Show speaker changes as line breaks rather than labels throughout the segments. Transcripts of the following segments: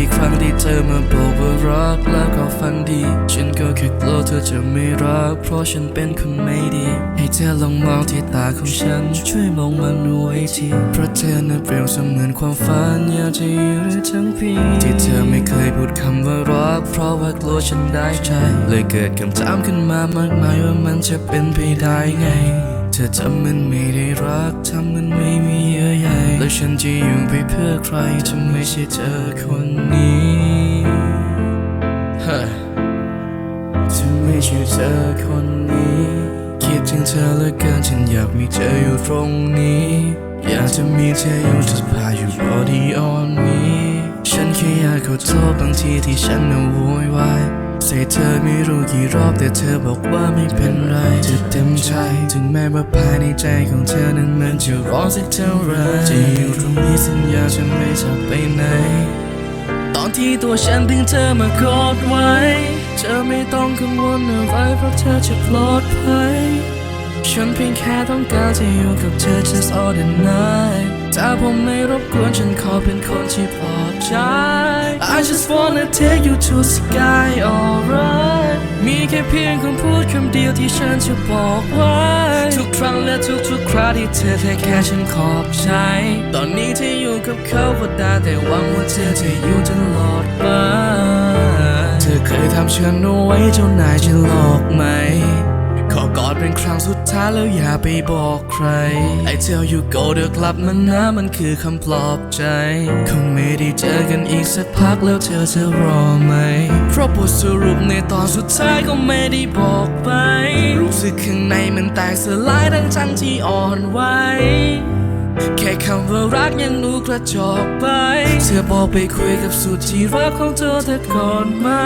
กี่ครั้งที่เธอมาบอกว่ารักแล้วก็ฟังดี ฉันก็แค่กลัวเธอจะไม่รัก เพราะฉันเป็นคนไม่ดี ให้เธอลองมองที่ตาของฉัน ช่วยมองมันไว้ทีเพราะเธอน่ะเปรียวเสมือนความฝันอยากจะอยู่ได้ทั้งปีที่เธอไม่เคยพูดคำว่ารัก เพราะว่ากลัวฉันได้ใจเลยเกิดคำถามขึ้นมามากมายว่ามันจะเป็นไปได้ไง เธอทำมันไม่ได้รักทำมันไม่มีเยื่อใย แล้วฉันจะอยู่ไปเพื่อใครถ้าไม่ใช่เธอคนนี้เฮ้ยถ้าไม่ใช่เธอคนนี้ คิดถึงเธอเหลือเกินฉันอยากมีเธออยู่ตรงนี้ อยากจะมีเธออยู่จะพาอยู่ body on me ฉันแค่อยากขอโทษบางทีที่ฉันน่ะโวยวายใส่เธอไม่รู้กี่รอบแต่เธอบอกว่าไม่เป็นไร ใจ ถึงแม้ว่าภายในใจของเธอนั้นมันจะร้อนสักเท่าไรจะอยู่ตรงนี้สัญญาจะไม่จากไปไหน ตอนที่ตัวฉันดึงเธอมากอดไว้ เธอไม่ต้องกังวลอะไรเพราะเธอจะปลอดภัย ฉันเพียงแค่ต้องการจะอยู่กับเธอ just all the night ถ้าผมไม่รบกวนฉันขอเป็นคนที่ปลอดใจ I just wanna take you to sky alright มีแค่เพียงคำพูดคำเดียวที่ฉันจะบอกไว้ ทุกครั้งและทุกๆคราที่เธอแค่แค่ฉันขอบใจ ตอนนี้ที่อยู่กับเขาก็ได้แต่หวังว่าเธอจะอยู่ตลอดไปเธอเคยทำฉันเอาไว้เจ้านายจะหลอกไหม อกอดเป็นครั้งสุดท้ายแล้วอย่าไปบอกใคร I tell you go เดี๋ยวกลับมานะมันคือคำปลอบใจ คงไม่ได้เจอกันอีกสักพักแล้วเธอจะรอไหม เพราะบทสรุปในตอนสุดท้ายก็ไม่ได้บอกไป รู้สึกข้างในมันแตกสลายทั้งทั้งที่อ่อนไหวแค่คำว่ารักยังดูกระจอกไป เธอบอกไปคุยกับสุดที่รักของเธอแต่ก่อนมา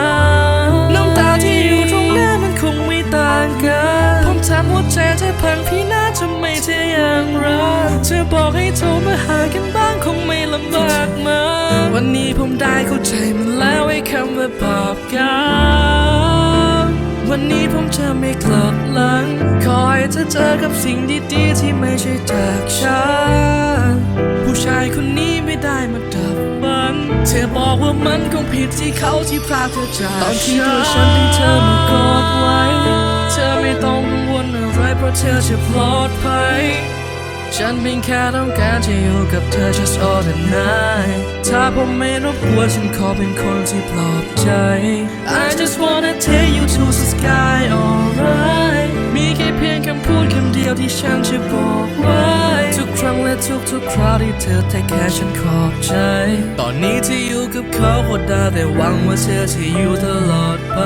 น้ำตาที่อยู่ตรงหน้ามัน คงไม่ต่างกัน ผมถามหัวใจเธอพังพี่น่าทำไมเธอยังรักเธอบอกให้โทรมาหากันบ้างคงไม่ลำบากมากวันนี้ผมได้เข้าใจมันแล้วไอ้คำว่าบาปกรรวันนี้ผมจะไม่กลับหลังขอให้เธอเจอกับสิ่งดีๆที่ไม่ใช่จากฉัน ชายคนนี้ไม่ได้มาดับฝัน เธอบอกว่ามันคงผิดที่เขาที่พากเธอจากตอนที่ตัวฉันดึงเธอมากอดไว้ เธอไม่ต้องกังวลอะไรเพราะเธอจะปลอดภัยฉันเพียงแค่ต้องการจะอยู่กับเธอ just all the night ถ้าผมไม่รบกวนฉันขอเป็นคนที่ปลอบใจ I just wanna take you to the sky alright มีแค่เพียงคำพูดคำเดียวที่ฉันจะบอกไว้ ครั้งและทุกทุกๆคราวที่เธอแต่แค่ฉันขอบใจ ตอนนี้ที่อยู่กับเขาก็ได้แต่หวังว่าเธอจะอยู่ตลอดไป